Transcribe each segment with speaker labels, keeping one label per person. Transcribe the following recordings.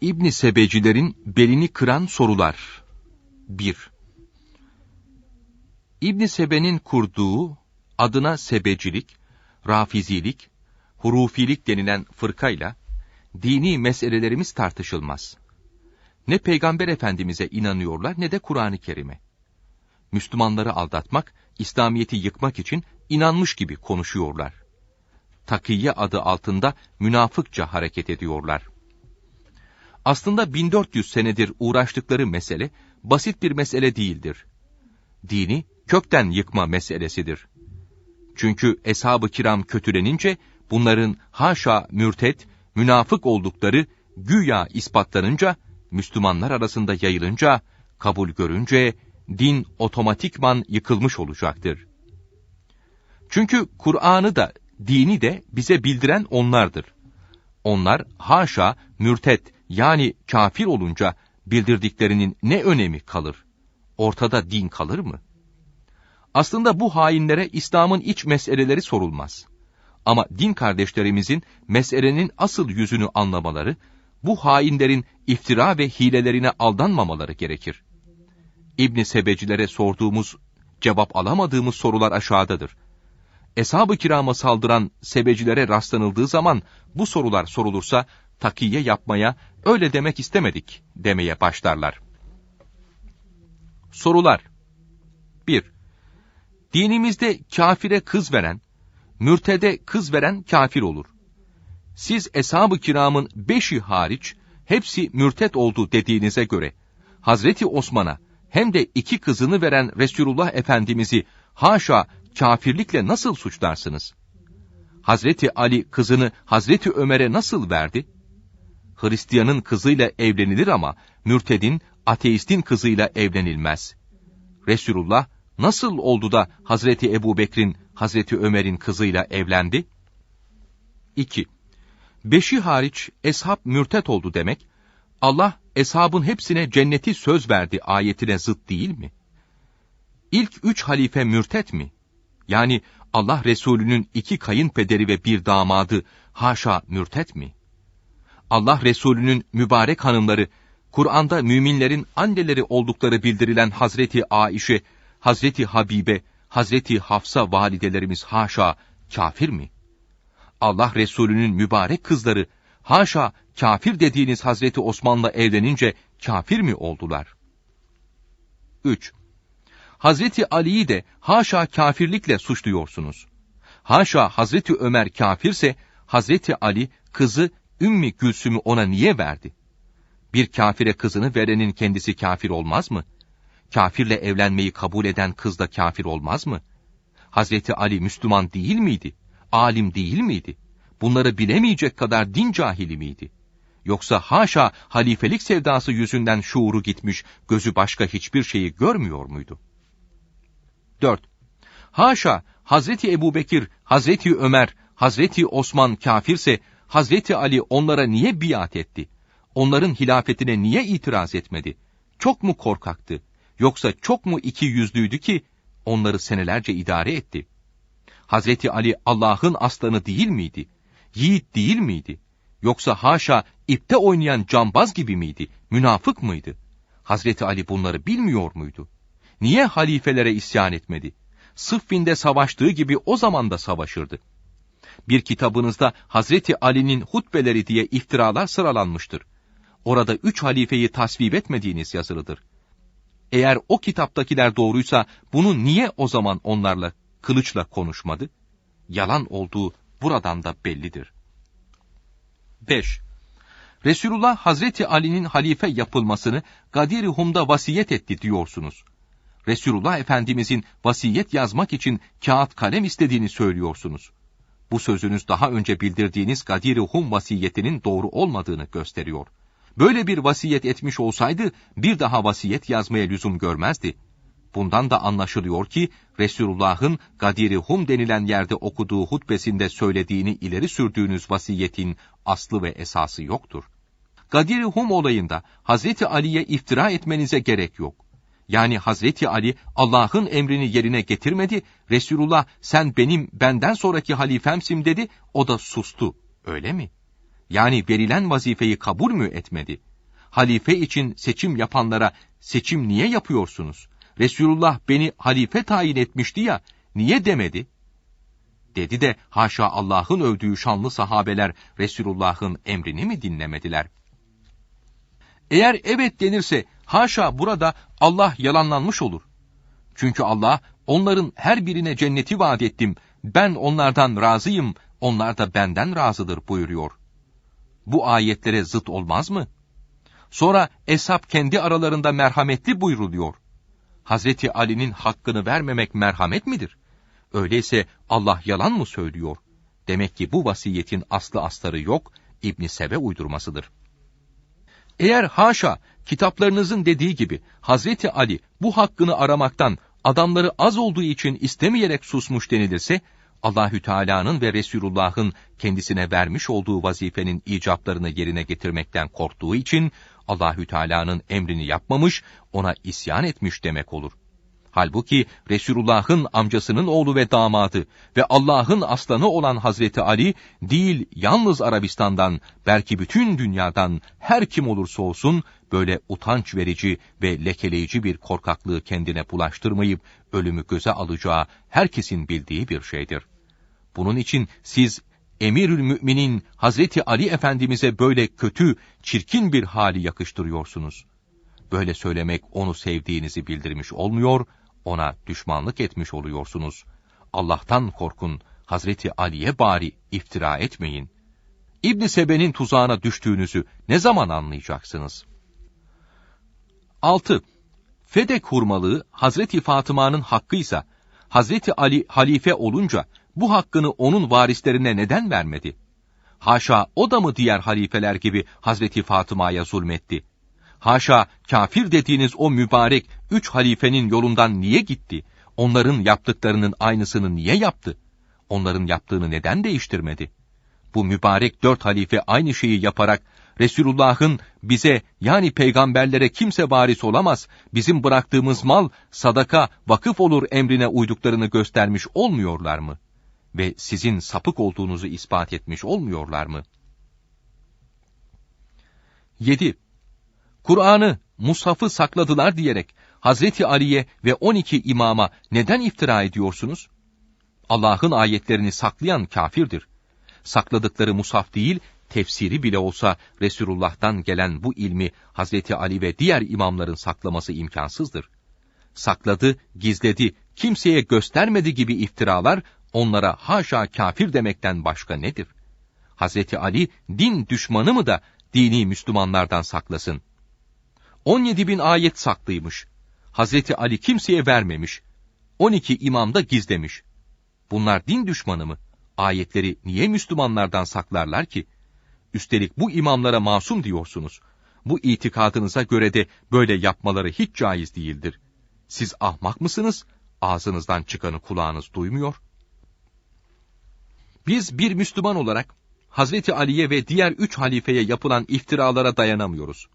Speaker 1: İbn Sebecilerin belini kıran sorular. 1. İbn Sebe'nin kurduğu adına sebecilik, rafizilik, hurufilik denilen fırkayla dini meselelerimiz tartışılmaz. Ne Peygamber Efendimiz'e inanıyorlar ne de Kur'an-ı Kerim'e. Müslümanları aldatmak, İslamiyet'i yıkmak için inanmış gibi konuşuyorlar. Takiye adı altında münafıkça hareket ediyorlar. Aslında 1400 senedir uğraştıkları mesele basit bir mesele değildir. Dini kökten yıkma meselesidir. Çünkü eshab-ı kiram kötülenince bunların haşa mürtet, münafık oldukları güya ispatlanınca, Müslümanlar arasında yayılınca, kabul görünce din otomatikman yıkılmış olacaktır. Çünkü Kur'an'ı da dini de bize bildiren onlardır. Onlar haşa mürtet yani kafir olunca bildirdiklerinin ne önemi kalır? Ortada din kalır mı? Aslında bu hainlere İslam'ın iç meseleleri sorulmaz. Ama din kardeşlerimizin meselenin asıl yüzünü anlamaları, bu hainlerin iftira ve hilelerine aldanmamaları gerekir. İbn Sebecilere sorduğumuz, cevap alamadığımız sorular aşağıdadır. Eshab-ı kirama saldıran sebecilere rastlanıldığı zaman bu sorular sorulursa takiye yapmaya öyle demek istemedik demeye başlarlar. Sorular 1. Dinimizde kafire kız veren, mürtede kız veren kafir olur. Siz eshab-ı kiramın beşi hariç hepsi mürtet oldu dediğinize göre, Hazreti Osman'a hem de iki kızını veren Resulullah Efendimiz'i haşa kafirlikle nasıl suçlarsınız? Hazreti Ali kızını Hazreti Ömer'e nasıl verdi? Hristiyanın kızıyla evlenilir ama mürtedin, ateistin kızıyla evlenilmez. Resulullah nasıl oldu da Hazreti Ebu Bekir'in Hazreti Ömer'in kızıyla evlendi? 2. Beşi hariç eshab mürtet oldu demek, Allah eshabın hepsine cenneti söz verdi ayetine zıt değil mi? İlk üç halife mürtet mi? Yani Allah Resulü'nün iki kayınpederi ve bir damadı haşa mürtet mi? Allah Resulü'nün mübarek hanımları, Kur'an'da müminlerin anneleri oldukları bildirilen Hazreti Aişe, Hazreti Habibe, Hazreti Hafsa validelerimiz haşa kafir mi? Allah Resulü'nün mübarek kızları, haşa kafir dediğiniz Hazreti Osman'la evlenince kafir mi oldular? 3. Hazreti Ali'yi de haşa kafirlikle suçluyorsunuz. Haşa Hazreti Ömer kafirse, Hazreti Ali kızı Ümmi Gülsüm'ü ona niye verdi? Bir kafire kızını verenin kendisi kafir olmaz mı? Kafirle evlenmeyi kabul eden kız da kafir olmaz mı? Hazreti Ali Müslüman değil miydi? Alim değil miydi? Bunları bilemeyecek kadar din cahili miydi? Yoksa haşa halifelik sevdası yüzünden şuuru gitmiş, gözü başka hiçbir şeyi görmüyor muydu? 4. Haşa Hazreti Ebu Bekir, Hazreti Ömer, Hazreti Osman kafirse, Hazreti Ali onlara niye biat etti? Onların hilafetine niye itiraz etmedi? Çok mu korkaktı? Yoksa çok mu iki yüzlüydü ki onları senelerce idare etti? Hazreti Ali Allah'ın aslanı değil miydi? Yiğit değil miydi? Yoksa haşa ipte oynayan cambaz gibi miydi? Münafık mıydı? Hazreti Ali bunları bilmiyor muydu? Niye halifelere isyan etmedi? Sıffin'de savaştığı gibi o zaman da savaşırdı. Bir kitabınızda Hazreti Ali'nin hutbeleri diye iftiralar sıralanmıştır. Orada üç halifeyi tasvip etmediğiniz yazılıdır. Eğer o kitaptakiler doğruysa bunu niye o zaman onlarla kılıçla konuşmadı? Yalan olduğu buradan da bellidir. 5. Resulullah Hazreti Ali'nin halife yapılmasını Gadir-i Hum'da vasiyet etti diyorsunuz. Resulullah Efendimizin vasiyet yazmak için kağıt kalem istediğini söylüyorsunuz. Bu sözünüz daha önce bildirdiğiniz Gadir-i Hum vasiyetinin doğru olmadığını gösteriyor. Böyle bir vasiyet etmiş olsaydı bir daha vasiyet yazmaya lüzum görmezdi. Bundan da anlaşılıyor ki Resulullah'ın Gadir-i Hum denilen yerde okuduğu hutbesinde söylediğini ileri sürdüğünüz vasiyetin aslı ve esası yoktur. Gadir-i Hum olayında Hazreti Ali'ye iftira etmenize gerek yok. Yani Hazreti Ali Allah'ın emrini yerine getirmedi, Resulullah sen benim benden sonraki halifemsin dedi, o da sustu. Öyle mi? Yani verilen vazifeyi kabul mü etmedi? halife için seçim yapanlara seçim niye yapıyorsunuz? Resulullah beni halife tayin etmişti ya, niye demedi? Dedi de haşa Allah'ın övdüğü şanlı sahabeler Resulullah'ın emrini mi dinlemediler? Eğer evet denirse haşa burada Allah yalanlanmış olur. Çünkü Allah onların her birine cenneti vaat ettim, ben onlardan razıyım, onlar da benden razıdır buyuruyor. Bu ayetlere zıt olmaz mı? Sonra Eshab kendi aralarında merhametli buyruluyor. Hazreti Ali'nin hakkını vermemek merhamet midir? Öyleyse Allah yalan mı söylüyor? Demek ki bu vasiyetin aslı astarı yok, İbn Sebe uydurmasıdır. Eğer haşa kitaplarınızın dediği gibi Hazreti Ali bu hakkını aramaktan adamları az olduğu için istemeyerek susmuş denilirse Allahü Teala'nın ve Resulullah'ın kendisine vermiş olduğu vazifenin icaplarını yerine getirmekten korktuğu için Allahü Teala'nın emrini yapmamış, ona isyan etmiş demek olur. Halbuki Resulullah'ın amcasının oğlu ve damadı ve Allah'ın aslanı olan Hazreti Ali değil yalnız Arabistan'dan belki bütün dünyadan her kim olursa olsun böyle utanç verici ve lekeleyici bir korkaklığı kendine bulaştırmayıp ölümü göze alacağı herkesin bildiği bir şeydir. Bunun için siz Emirül Müminin Hazreti Ali Efendimize böyle kötü, çirkin bir hali yakıştırıyorsunuz. Böyle söylemek onu sevdiğinizi bildirmiş olmuyor, ona düşmanlık etmiş oluyorsunuz. Allah'tan korkun, Hazreti Ali'ye bari iftira etmeyin. İbn Sebe'nin tuzağına düştüğünüzü ne zaman anlayacaksınız? 6. Fedek hurmalığı Hazreti Fatıma'nın hakkıysa, Hazreti Ali halife olunca bu hakkını onun varislerine neden vermedi? Haşa o da mı diğer halifeler gibi Hazreti Fatıma'ya zulmetti? Haşa kafir dediğiniz o mübarek üç halifenin yolundan niye gitti? Onların yaptıklarının aynısını niye yaptı? Onların yaptığını neden değiştirmedi? Bu mübarek dört halife aynı şeyi yaparak Resulullah'ın bize yani peygamberlere kimse varis olamaz, bizim bıraktığımız mal sadaka, vakıf olur emrine uyduklarını göstermiş olmuyorlar mı? Ve sizin sapık olduğunuzu ispat etmiş olmuyorlar mı? 7. Kur'an'ı, Mushaf'ı sakladılar diyerek Hazreti Ali'ye ve 12 imama neden iftira ediyorsunuz? Allah'ın ayetlerini saklayan kafirdir. Sakladıkları Mushaf değil, tefsiri bile olsa Resulullah'tan gelen bu ilmi Hazreti Ali ve diğer imamların saklaması imkansızdır. Sakladı, gizledi, kimseye göstermedi gibi iftiralar onlara haşa kafir demekten başka nedir? Hazreti Ali din düşmanı mı da dini Müslümanlardan saklasın? 17 bin ayet saklıymış. Hazreti Ali kimseye vermemiş. 12 imam da gizlemiş. Bunlar din düşmanı mı? Ayetleri niye Müslümanlardan saklarlar ki? Üstelik bu imamlara masum diyorsunuz. Bu itikadınıza göre de böyle yapmaları hiç caiz değildir. Siz ahmak mısınız? Ağzınızdan çıkanı kulağınız duymuyor. Biz bir Müslüman olarak Hazreti Ali'ye ve diğer üç halifeye yapılan iftiralara dayanamıyoruz.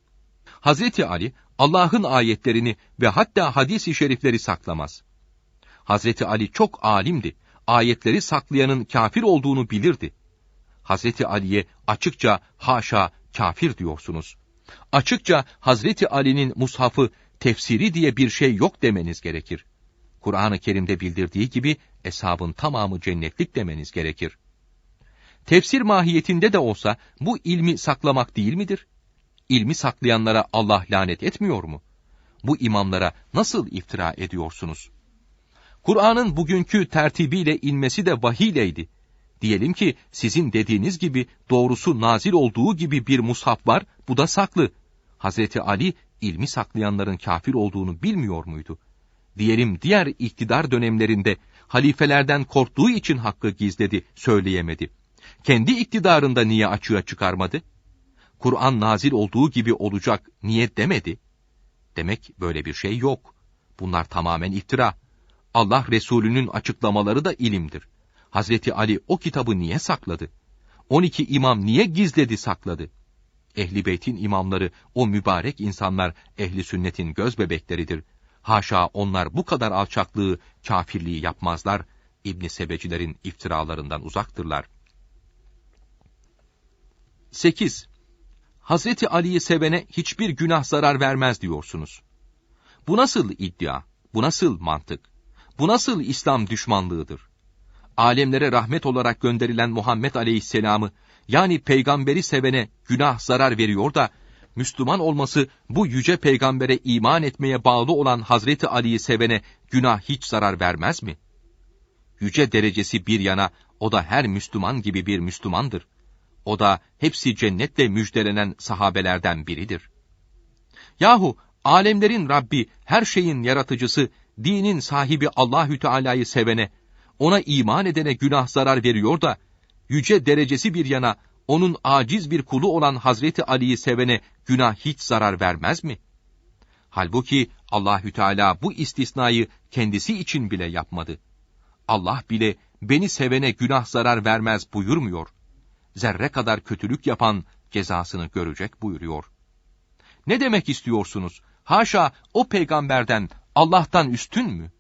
Speaker 1: Hazreti Ali Allah'ın ayetlerini ve hatta hadis-i şerifleri saklamaz. Hazreti Ali çok alimdi. Ayetleri saklayanın kafir olduğunu bilirdi. Hazreti Ali'ye açıkça haşa kafir diyorsunuz. Açıkça Hazreti Ali'nin mushafı tefsiri diye bir şey yok demeniz gerekir. Kur'an-ı Kerim'de bildirdiği gibi eshabın tamamı cennetlik demeniz gerekir. Tefsir mahiyetinde de olsa bu ilmi saklamak değil midir? İlmi saklayanlara Allah lanet etmiyor mu? Bu imamlara nasıl iftira ediyorsunuz? Kur'an'ın bugünkü tertibiyle inmesi de vahiyleydi. Diyelim ki sizin dediğiniz gibi doğrusu nazil olduğu gibi bir mushaf var, bu da saklı. Hazreti Ali ilmi saklayanların kafir olduğunu bilmiyor muydu? Diyelim diğer iktidar dönemlerinde halifelerden korktuğu için hakkı gizledi, söyleyemedi. Kendi iktidarında niye açığa çıkarmadı? Kur'an nazil olduğu gibi olacak niye demedi? Demek böyle bir şey yok. Bunlar tamamen iftira. Allah Resulü'nün açıklamaları da ilimdir. Hazreti Ali o kitabı niye sakladı? 12 imam niye gizledi sakladı? Ehli beytin imamları, o mübarek insanlar ehli sünnetin göz bebekleridir. Haşa onlar bu kadar alçaklığı, kafirliği yapmazlar. İbn Sebecilerin iftiralarından uzaktırlar. 8. Hazreti Ali'yi sevene hiçbir günah zarar vermez diyorsunuz. Bu nasıl iddia? Bu nasıl mantık? Bu nasıl İslam düşmanlığıdır? Alemlere rahmet olarak gönderilen Muhammed Aleyhisselam'ı yani peygamberi sevene günah zarar veriyor da Müslüman olması bu yüce peygambere iman etmeye bağlı olan Hazreti Ali'yi sevene günah hiç zarar vermez mi? Yüce derecesi bir yana o da her Müslüman gibi bir Müslümandır. O da hepsi cennetle müjdelenen sahabelerden biridir. Yahu alemlerin Rabbi, her şeyin yaratıcısı, dinin sahibi Allahü Teala'yı sevene, ona iman edene günah zarar veriyor da yüce derecesi bir yana onun aciz bir kulu olan Hazreti Ali'yi sevene günah hiç zarar vermez mi? Halbuki Allahü Teala bu istisnayı kendisi için bile yapmadı. Allah bile beni sevene günah zarar vermez buyurmuyor. Zerre kadar kötülük yapan cezasını görecek buyuruyor. Ne demek istiyorsunuz? Haşa o peygamberden, Allah'tan üstün mü?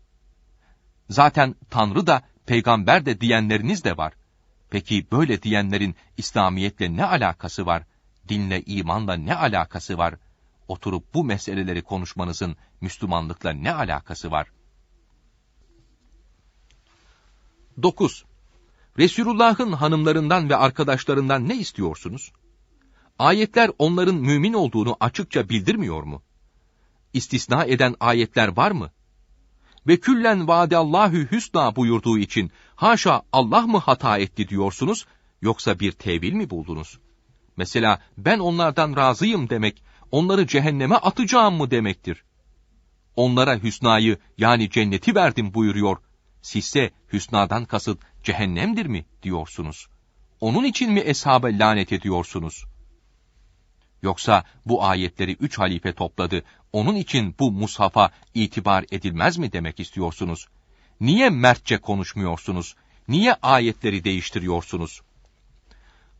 Speaker 1: Zaten Tanrı da, peygamber de diyenleriniz de var. Peki böyle diyenlerin İslamiyetle ne alakası var? Dinle, imanla ne alakası var? Oturup bu meseleleri konuşmanızın Müslümanlıkla ne alakası var? 9. Resulullah'ın hanımlarından ve arkadaşlarından ne istiyorsunuz? Ayetler onların mümin olduğunu açıkça bildirmiyor mu? İstisna eden ayetler var mı? Ve küllen vaadallahü hüsna buyurduğu için haşa Allah mı hata etti diyorsunuz yoksa bir tevil mi buldunuz? Mesela ben onlardan razıyım demek, onları cehenneme atacağım mı demektir. Onlara hüsnayı yani cenneti verdim buyuruyor. Sizse hüsnadan kasıt cehennemdir mi diyorsunuz? Onun için mi eshabe lanet ediyorsunuz? Yoksa bu ayetleri üç halife topladı, onun için bu mushafa itibar edilmez mi demek istiyorsunuz? Niye mertçe konuşmuyorsunuz? Niye ayetleri değiştiriyorsunuz?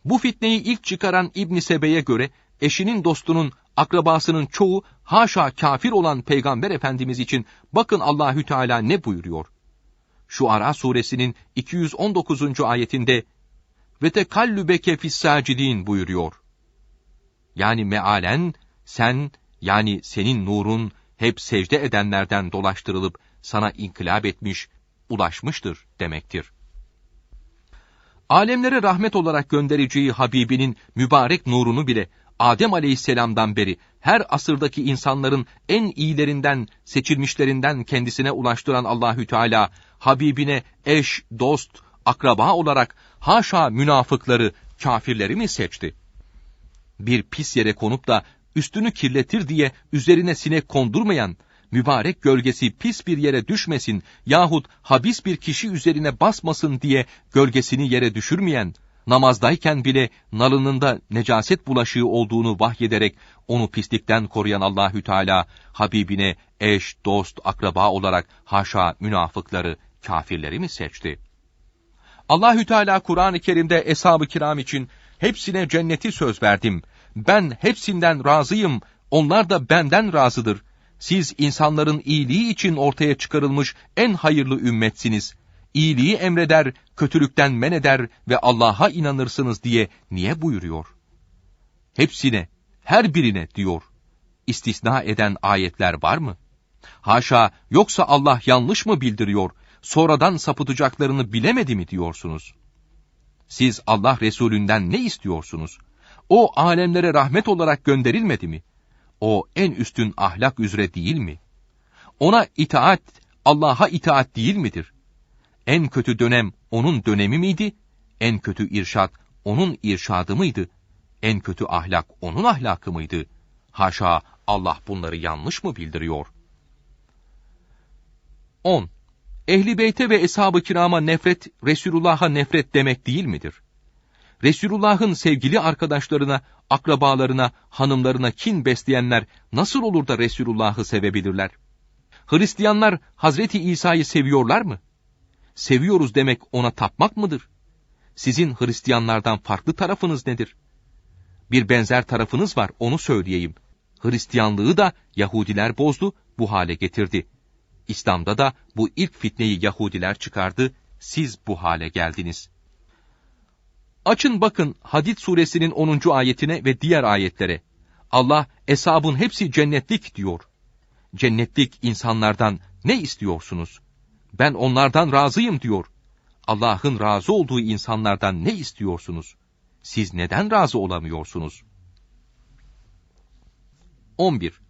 Speaker 1: Bu fitneyi ilk çıkaran İbn Sebe'ye göre eşinin dostunun, akrabasının çoğu haşa kafir olan Peygamber Efendimiz için bakın Allahü Teala ne buyuruyor? Şu Ara suresinin 219. ayetinde ve tekallübeke fissacidin buyuruyor. Yani mealen sen yani senin nurun hep secde edenlerden dolaştırılıp sana inkılap etmiş, ulaşmıştır demektir. Alemlere rahmet olarak göndereceği Habibinin mübarek nurunu bile Adem aleyhisselamdan beri her asırdaki insanların en iyilerinden, seçilmişlerinden kendisine ulaştıran Allahü Teala Habibine eş, dost, akraba olarak haşa münafıkları, kafirleri mi seçti? Bir pis yere konup da üstünü kirletir diye üzerine sinek kondurmayan, mübarek gölgesi pis bir yere düşmesin yahut habis bir kişi üzerine basmasın diye gölgesini yere düşürmeyen, namazdayken bile nalınında necaset bulaşığı olduğunu vahyederek onu pislikten koruyan Allahü Teala Habibine eş, dost, akraba olarak haşa münafıkları, kafirleri mi seçti? Allahü Teala Kur'an-ı Kerim'de eshab-ı kiram için hepsine cenneti söz verdim. Ben hepsinden razıyım, onlar da benden razıdır. Siz insanların iyiliği için ortaya çıkarılmış en hayırlı ümmetsiniz. İyiliği emreder, kötülükten men eder ve Allah'a inanırsınız diye niye buyuruyor? Hepsine, her birine diyor. İstisna eden ayetler var mı? Haşa, yoksa Allah yanlış mı bildiriyor, sonradan sapıtacaklarını bilemedi mi diyorsunuz? Siz Allah Resulünden ne istiyorsunuz? O alemlere rahmet olarak gönderilmedi mi? O en üstün ahlak üzere değil mi? Ona itaat, Allah'a itaat değil midir? En kötü dönem onun dönemi miydi? En kötü irşat onun irşadı mıydı? En kötü ahlak onun ahlakı mıydı? Haşa Allah bunları yanlış mı bildiriyor? 10. Ehli beyte ve eshab-ı kirama nefret, Resulullah'a nefret demek değil midir? Resulullah'ın sevgili arkadaşlarına, akrabalarına, hanımlarına kin besleyenler nasıl olur da Resulullah'ı sevebilirler? Hristiyanlar Hazreti İsa'yı seviyorlar mı? Seviyoruz demek ona tapmak mıdır? Sizin Hristiyanlardan farklı tarafınız nedir? Bir benzer tarafınız var, onu söyleyeyim. Hristiyanlığı da Yahudiler bozdu, bu hale getirdi. İslam'da da bu ilk fitneyi Yahudiler çıkardı, siz bu hale geldiniz. Açın bakın Hadid suresinin 10. ayetine ve diğer ayetlere. Allah eshabın hepsi cennetlik diyor. Cennetlik insanlardan ne istiyorsunuz? Ben onlardan razıyım diyor. Allah'ın razı olduğu insanlardan ne istiyorsunuz? Siz neden razı olamıyorsunuz? 11.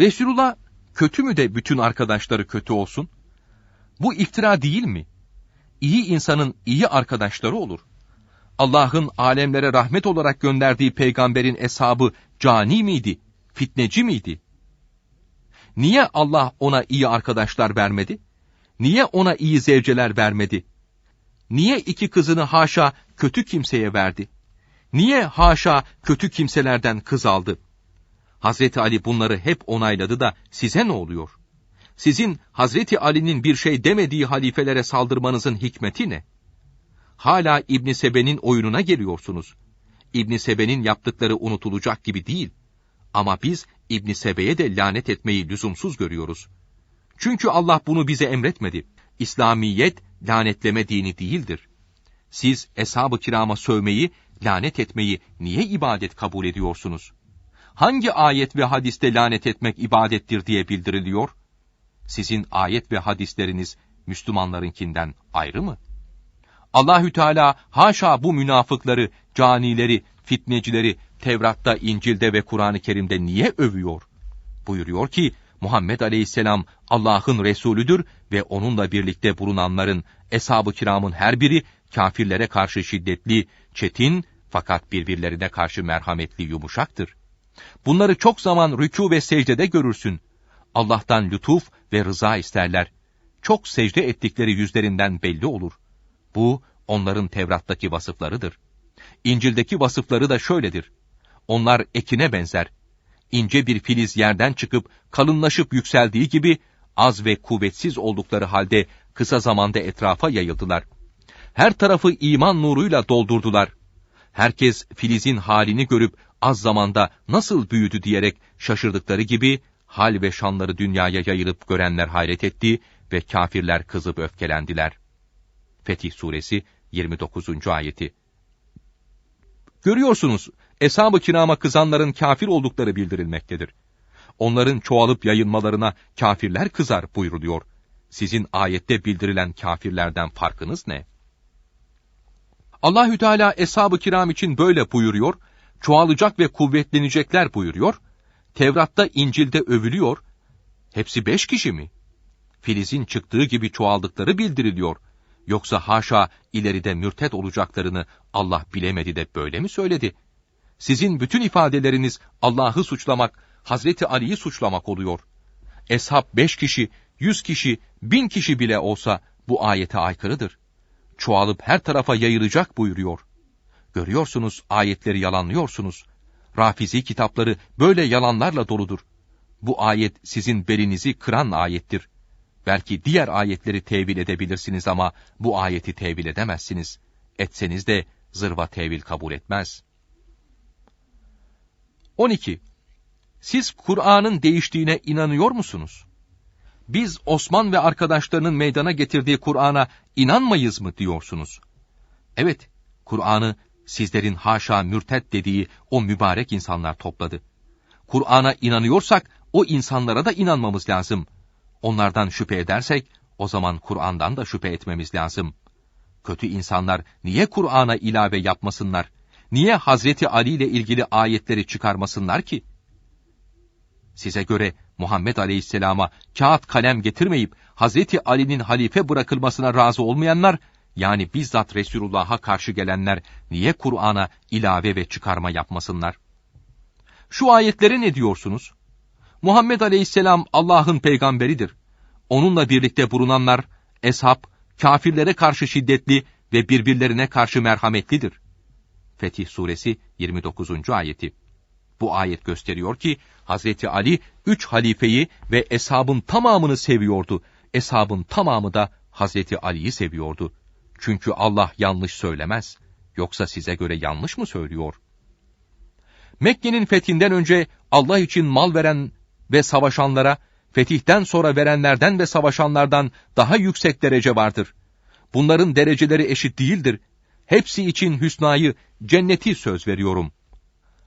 Speaker 1: Resulullah kötü mü de bütün arkadaşları kötü olsun? Bu iftira değil mi? İyi insanın iyi arkadaşları olur. Allah'ın alemlere rahmet olarak gönderdiği peygamberin eshabı cani miydi? Fitneci miydi? Niye Allah ona iyi arkadaşlar vermedi? Niye ona iyi zevceler vermedi? Niye iki kızını haşa kötü kimseye verdi? Niye haşa kötü kimselerden kız aldı? Hazreti Ali bunları hep onayladı da size ne oluyor? Sizin Hazreti Ali'nin bir şey demediği halifelere saldırmanızın hikmeti ne? Hala İbn Sebe'nin oyununa geliyorsunuz. İbn Sebe'nin yaptıkları unutulacak gibi değil. Ama biz İbn Sebe'ye de lanet etmeyi lüzumsuz görüyoruz. Çünkü Allah bunu bize emretmedi. İslamiyet lanetleme dini değildir. Siz eshab-ı kirama sövmeyi, lanet etmeyi niye ibadet kabul ediyorsunuz? Hangi ayet ve hadiste lanet etmek ibadettir diye bildiriliyor? Sizin ayet ve hadisleriniz Müslümanlarınkinden ayrı mı? Allahü Teala haşa bu münafıkları, canileri, fitnecileri Tevrat'ta, İncil'de ve Kur'an-ı Kerim'de niye övüyor? Buyuruyor ki Muhammed Aleyhisselam Allah'ın Resulüdür ve onunla birlikte bulunanların, eshab-ı kiramın her biri kafirlere karşı şiddetli, çetin fakat birbirlerine karşı merhametli yumuşaktır. Bunları çok zaman rükû ve secdede görürsün. Allah'tan lütuf ve rıza isterler. Çok secde ettikleri yüzlerinden belli olur. Bu, onların Tevrat'taki vasıflarıdır. İncil'deki vasıfları da şöyledir. Onlar ekine benzer. İnce bir filiz yerden çıkıp kalınlaşıp yükseldiği gibi az ve kuvvetsiz oldukları halde kısa zamanda etrafa yayıldılar. Her tarafı iman nuruyla doldurdular. Herkes filizin halini görüp az zamanda nasıl büyüdü diyerek şaşırdıkları gibi hal ve şanları dünyaya yayılıp görenler hayret etti ve kafirler kızıp öfkelendiler. Fetih Suresi 29. ayeti. Görüyorsunuz, Eshab-ı Kiram'a kızanların kafir oldukları bildirilmektedir. Onların çoğalıp yayılmalarına kafirler kızar buyruluyor. Sizin ayette bildirilen kafirlerden farkınız ne? Allahü Teala Eshab-ı Kiram için böyle buyuruyor, çoğalacak ve kuvvetlenecekler buyuruyor. Tevrat'ta, İncil'de övülüyor. Hepsi beş kişi mi? Filizin çıktığı gibi çoğaldıkları bildiriliyor. Yoksa haşa ileride mürtet olacaklarını Allah bilemedi de böyle mi söyledi? Sizin bütün ifadeleriniz Allah'ı suçlamak, Hazreti Ali'yi suçlamak oluyor. Eshab beş kişi, yüz kişi, bin kişi bile olsa bu ayete aykırıdır. Çoğalıp her tarafa yayılacak buyuruyor. Görüyorsunuz ayetleri yalanlıyorsunuz. Rafizi kitapları böyle yalanlarla doludur. Bu ayet sizin belinizi kıran ayettir. Belki diğer ayetleri tevil edebilirsiniz ama bu ayeti tevil edemezsiniz. Etseniz de zırva tevil kabul etmez. 12. Siz Kur'an'ın değiştiğine inanıyor musunuz? Biz Osman ve arkadaşlarının meydana getirdiği Kur'an'a inanmayız mı diyorsunuz? Evet, Kur'an'ı sizlerin haşa mürtet dediği o mübarek insanlar topladı. Kur'an'a inanıyorsak o insanlara da inanmamız lazım. Onlardan şüphe edersek o zaman Kur'an'dan da şüphe etmemiz lazım. Kötü insanlar niye Kur'an'a ilave yapmasınlar? Niye Hazreti Ali ile ilgili ayetleri çıkarmasınlar ki? Size göre Muhammed Aleyhisselam'a kağıt kalem getirmeyip Hazreti Ali'nin halife bırakılmasına razı olmayanlar, yani bizzat Resulullah'a karşı gelenler niye Kur'an'a ilave ve çıkarma yapmasınlar? Şu ayetlere ne diyorsunuz? Muhammed Aleyhisselam Allah'ın peygamberidir. Onunla birlikte bulunanlar, eshab, kafirlere karşı şiddetli ve birbirlerine karşı merhametlidir. Fetih Suresi 29. ayeti. Bu ayet gösteriyor ki Hazreti Ali üç halifeyi ve eshabın tamamını seviyordu. Eshabın tamamı da Hazreti Ali'yi seviyordu. Çünkü Allah yanlış söylemez. Yoksa size göre yanlış mı söylüyor? Mekke'nin fethinden önce Allah için mal veren ve savaşanlara, fetihten sonra verenlerden ve savaşanlardan daha yüksek derece vardır. Bunların dereceleri eşit değildir. Hepsi için hüsnayı, cenneti söz veriyorum.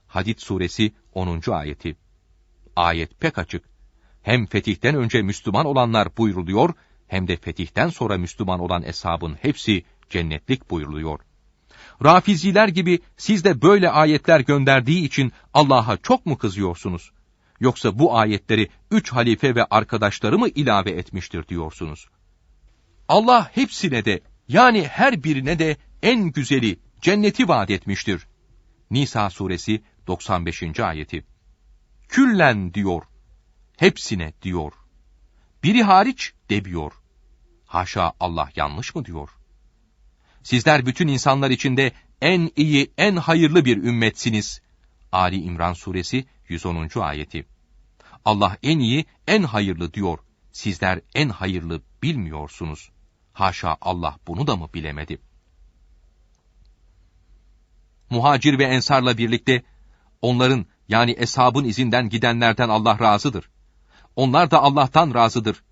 Speaker 1: Hadid suresi 10. ayeti. Ayet pek açık. Hem fetihten önce Müslüman olanlar buyruluyor, hem de fetihten sonra Müslüman olan eshabın hepsi cennetlik buyruluyor. Rafiziler gibi siz de böyle ayetler gönderdiği için Allah'a çok mu kızıyorsunuz? Yoksa bu ayetleri üç halife ve arkadaşları mı ilave etmiştir diyorsunuz? Allah hepsine de yani her birine de en güzeli cenneti vaat etmiştir. Nisa suresi 95. ayeti. Küllen diyor. Hepsine diyor. Biri hariç demiyor. Haşa Allah yanlış mı diyor? Sizler bütün insanlar içinde en iyi, en hayırlı bir ümmetsiniz. Ali İmran suresi 110. ayeti. Allah en iyi, en hayırlı diyor. Sizler en hayırlı bilmiyorsunuz. Haşa Allah bunu da mı bilemedi? Muhacir ve ensarla birlikte onların yani eshabın izinden gidenlerden Allah razıdır. Onlar da Allah'tan razıdır.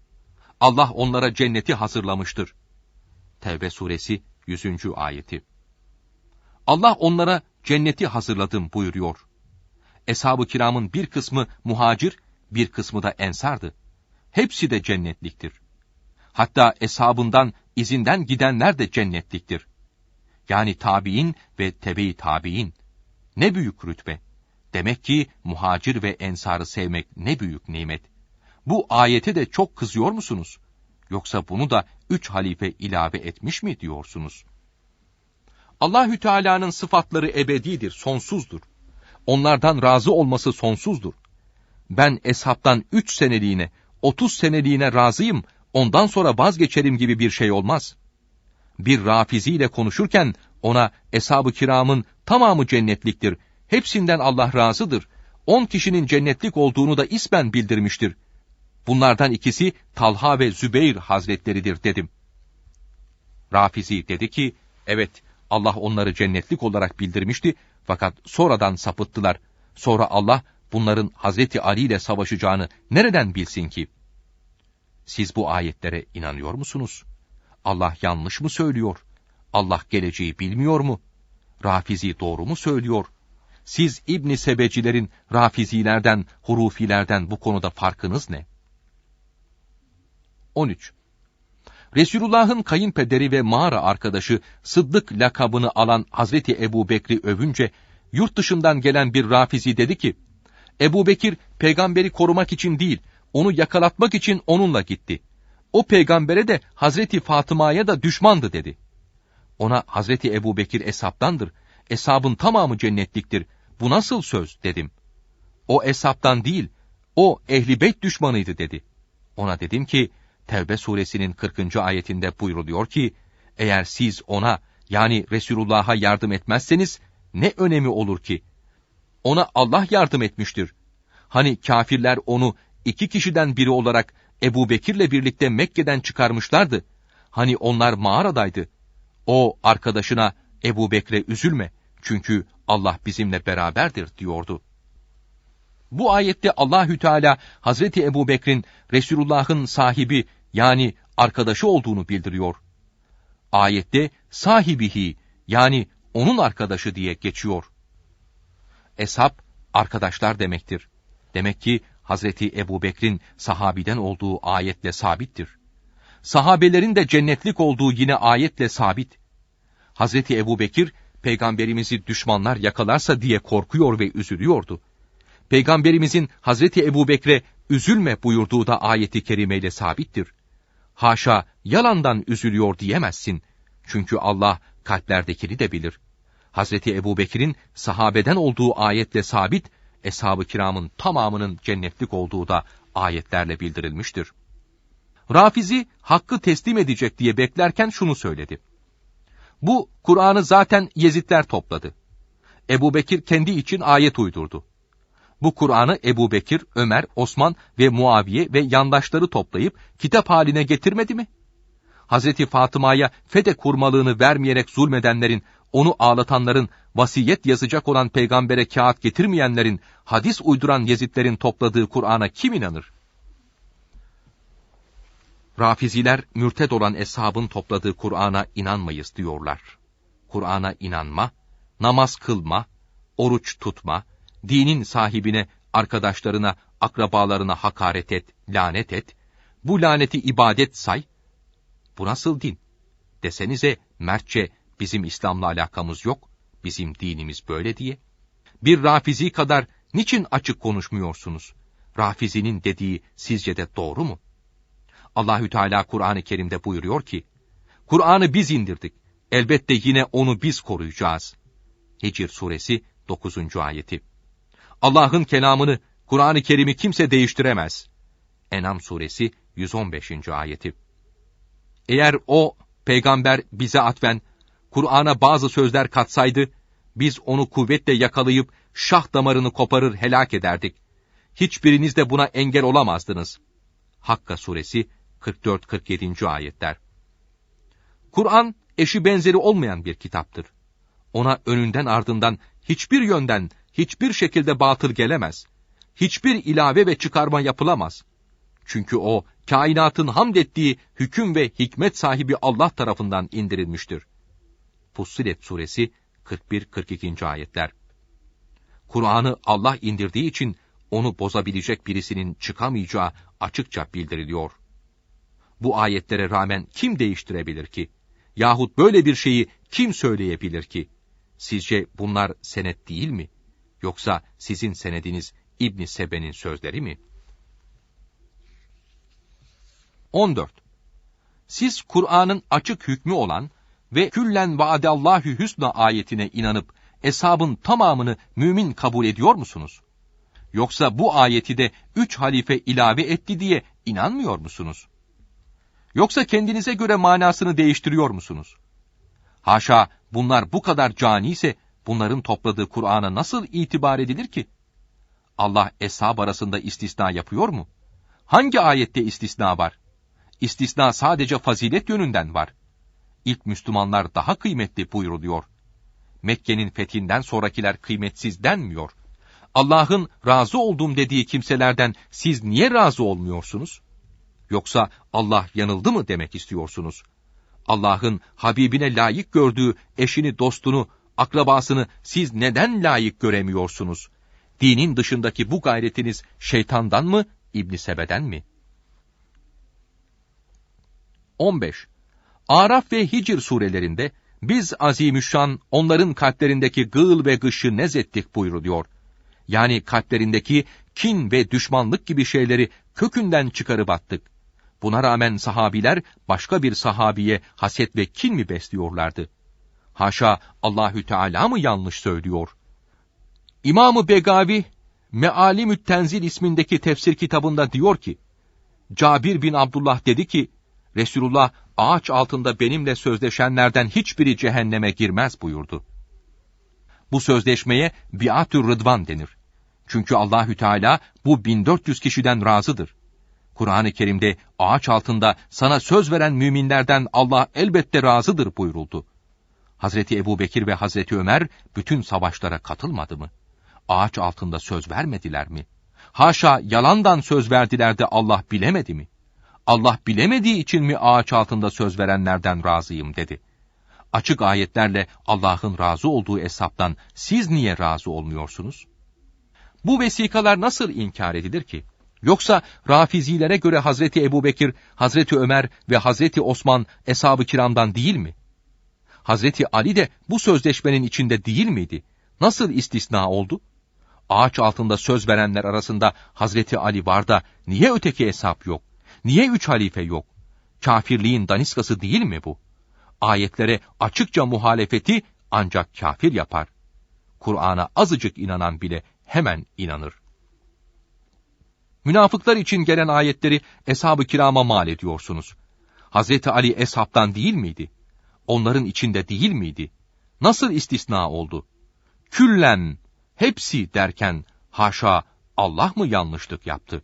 Speaker 1: Allah onlara cenneti hazırlamıştır. Tevbe suresi 100. ayeti. Allah onlara cenneti hazırladım buyuruyor. Eshab-ı kiramın bir kısmı muhacir, bir kısmı da ensardı. Hepsi de cennetliktir. Hatta eshabından, izinden gidenler de cennetliktir. Yani tabi'in ve tebe-i tabi'in. Ne büyük rütbe. Demek ki muhacir ve ensarı sevmek ne büyük nimet. Bu ayete de çok kızıyor musunuz? Yoksa bunu da üç halife ilave etmiş mi diyorsunuz? Allahü Teala'nın sıfatları ebedidir, sonsuzdur. Onlardan razı olması sonsuzdur. Ben eshaptan üç seneliğine, otuz seneliğine razıyım, ondan sonra vazgeçerim gibi bir şey olmaz. Bir rafiziyle konuşurken ona eshab-ı kiramın tamamı cennetliktir, hepsinden Allah razıdır, on kişinin cennetlik olduğunu da ismen bildirmiştir. Bunlardan ikisi Talha ve Zübeyir hazretleridir dedim. Rafizi dedi ki, evet Allah onları cennetlik olarak bildirmişti fakat sonradan sapıttılar. Sonra Allah bunların Hazreti Ali ile savaşacağını nereden bilsin ki? Siz bu ayetlere inanıyor musunuz? Allah yanlış mı söylüyor? Allah geleceği bilmiyor mu? Rafizi doğru mu söylüyor? Siz İbni Sebecilerin Rafizilerden, Hurufilerden bu konuda farkınız ne? 13. Resulullah'ın kayınpederi ve mağara arkadaşı Sıddık lakabını alan Hazreti Ebu Bekri övünce, yurt dışından gelen bir rafizi dedi ki, Ebu Bekir peygamberi korumak için değil, onu yakalatmak için onunla gitti. O peygambere de Hazreti Fatıma'ya da düşmandı dedi. Ona Hazreti Ebu Bekir esaptandır, esabın tamamı cennetliktir, bu nasıl söz dedim. O esaptan değil, o ehli beyt düşmanıydı dedi. Ona dedim ki, Tevbe suresinin 40. ayetinde buyruluyor ki, eğer siz ona yani Resulullah'a yardım etmezseniz ne önemi olur ki? Ona Allah yardım etmiştir. Hani kafirler onu iki kişiden biri olarak Ebu Bekir'le birlikte Mekke'den çıkarmışlardı. Hani onlar mağaradaydı. O arkadaşına Ebu Bekre üzülme çünkü Allah bizimle beraberdir diyordu. Bu ayette Allahü Teala Hazreti Ebu Bekir'in Resulullah'ın sahibi yani arkadaşı olduğunu bildiriyor. Ayette sahibihi yani onun arkadaşı diye geçiyor. Eshab arkadaşlar demektir. Demek ki Hazreti Ebu Bekir'in sahabiden olduğu ayetle sabittir. Sahabelerin de cennetlik olduğu yine ayetle sabit. Hazreti Ebu Bekir, peygamberimizi düşmanlar yakalarsa diye korkuyor ve üzülüyordu. Peygamberimizin Hazreti Ebu Bekre üzülme buyurduğu da ayeti kerimeyle sabittir. Haşa yalandan üzülüyor diyemezsin. Çünkü Allah kalplerdekini de bilir. Hazreti Ebu Bekir'in sahabeden olduğu ayetle sabit, eshab-ı kiramın tamamının cennetlik olduğu da ayetlerle bildirilmiştir. Rafizi hakkı teslim edecek diye beklerken şunu söyledi. Bu Kur'an'ı zaten Yezidler topladı. Ebu Bekir kendi için ayet uydurdu. Bu Kur'an'ı Ebu Bekir, Ömer, Osman ve Muaviye ve yandaşları toplayıp kitap haline getirmedi mi? Hazreti Fatıma'ya fede kurmalığını vermeyerek zulmedenlerin, onu ağlatanların, vasiyet yazacak olan peygambere kağıt getirmeyenlerin, hadis uyduran Yezidlerin topladığı Kur'an'a kim inanır? Rafiziler, mürted olan eshabın topladığı Kur'an'a inanmayız diyorlar. Kur'an'a inanma, namaz kılma, oruç tutma, dinin sahibine, arkadaşlarına, akrabalarına hakaret et, lanet et, bu laneti ibadet say. Bu nasıl din? Desenize mertçe bizim İslam'la alakamız yok, bizim dinimiz böyle diye. Bir rafizi kadar niçin açık konuşmuyorsunuz? Rafizinin dediği sizce de doğru mu? Allahü Teala Kur'an-ı Kerim'de buyuruyor ki, Kur'an'ı biz indirdik. Elbette yine onu biz koruyacağız. Hicr suresi 9. ayeti. Allah'ın kelamını, Kur'an-ı Kerim'i kimse değiştiremez. Enam suresi 115. ayeti. Eğer o peygamber bize atfen Kur'an'a bazı sözler katsaydı, biz onu kuvvetle yakalayıp şah damarını koparır helak ederdik. Hiçbiriniz de buna engel olamazdınız. Hakka suresi 44-47. ayetler. Kur'an eşi benzeri olmayan bir kitaptır. Ona önünden ardından hiçbir yönden, hiçbir şekilde batıl gelemez. Hiçbir ilave ve çıkarma yapılamaz. Çünkü o, kainatın hamd ettiği hüküm ve hikmet sahibi Allah tarafından indirilmiştir. Fussilet suresi 41-42. ayetler. Kur'an'ı Allah indirdiği için onu bozabilecek birisinin çıkamayacağı açıkça bildiriliyor. Bu ayetlere rağmen kim değiştirebilir ki? Yahut böyle bir şeyi kim söyleyebilir ki? Sizce bunlar senet değil mi? Yoksa sizin senediniz İbn Sebe'nin sözleri mi? 14. Siz Kur'an'ın açık hükmü olan ve küllen vaadallahü hüsna ayetine inanıp eshabın tamamını mümin kabul ediyor musunuz? Yoksa bu ayeti de üç halife ilave etti diye inanmıyor musunuz? Yoksa kendinize göre manasını değiştiriyor musunuz? Haşa bunlar bu kadar cani ise bunların topladığı Kur'an'a nasıl itibar edilir ki? Allah eshab arasında istisna yapıyor mu? Hangi ayette istisna var? İstisna sadece fazilet yönünden var. İlk Müslümanlar daha kıymetli buyuruluyor. Mekke'nin fethinden sonrakiler kıymetsiz denmiyor. Allah'ın razı olduğum dediği kimselerden siz niye razı olmuyorsunuz? Yoksa Allah yanıldı mı demek istiyorsunuz? Allah'ın Habibine layık gördüğü eşini, dostunu, akrabasını siz neden layık göremiyorsunuz? Dinin dışındaki bu gayretiniz şeytandan mı, İbn Sebe'den mi? 15. Araf ve Hicr surelerinde biz azimüşşan onların kalplerindeki gıl ve gışı nezettik buyuruluyor. Yani kalplerindeki kin ve düşmanlık gibi şeyleri kökünden çıkarıp attık. Buna rağmen sahabiler başka bir sahabiye haset ve kin mi besliyorlardı? Haşa Allahü Teala mı yanlış söylüyor? İmamı Begavi Meali Tenzil ismindeki tefsir kitabında diyor ki, Cabir bin Abdullah dedi ki, Resulullah ağaç altında benimle sözleşenlerden hiçbiri cehenneme girmez buyurdu. Bu sözleşmeye biatür rıdvan denir. Çünkü Allahü Teala bu 1400 kişiden razıdır. Kur'an-ı Kerim'de ağaç altında sana söz veren müminlerden Allah elbette razıdır buyuruldu. Hazreti Ebu Bekir ve Hazreti Ömer bütün savaşlara katılmadı mı? Ağaç altında söz vermediler mi? Haşa yalandan söz verdiler de Allah bilemedi mi? Allah bilemediği için mi ağaç altında söz verenlerden razıyım dedi. Açık ayetlerle Allah'ın razı olduğu hesaptan siz niye razı olmuyorsunuz? Bu vesikalar nasıl inkar edilir ki? Yoksa Rafizilere göre Hazreti Ebubekir, Hazreti Ömer ve Hazreti Osman eshab-ı kiramdan değil mi? Hazreti Ali de bu sözleşmenin içinde değil miydi? Nasıl istisna oldu? Ağaç altında söz verenler arasında Hazreti Ali var da niye öteki hesap yok? Niye üç halife yok? Kafirliğin daniskası değil mi bu? Ayetlere açıkça muhalefeti ancak kafir yapar. Kur'an'a azıcık inanan bile hemen inanır. Münafıklar için gelen ayetleri eshab-ı kirama mal ediyorsunuz. Hazreti Ali eshaptan değil miydi? Onların içinde değil miydi? Nasıl istisna oldu? Küllen, hepsi derken haşa Allah mı yanlışlık yaptı?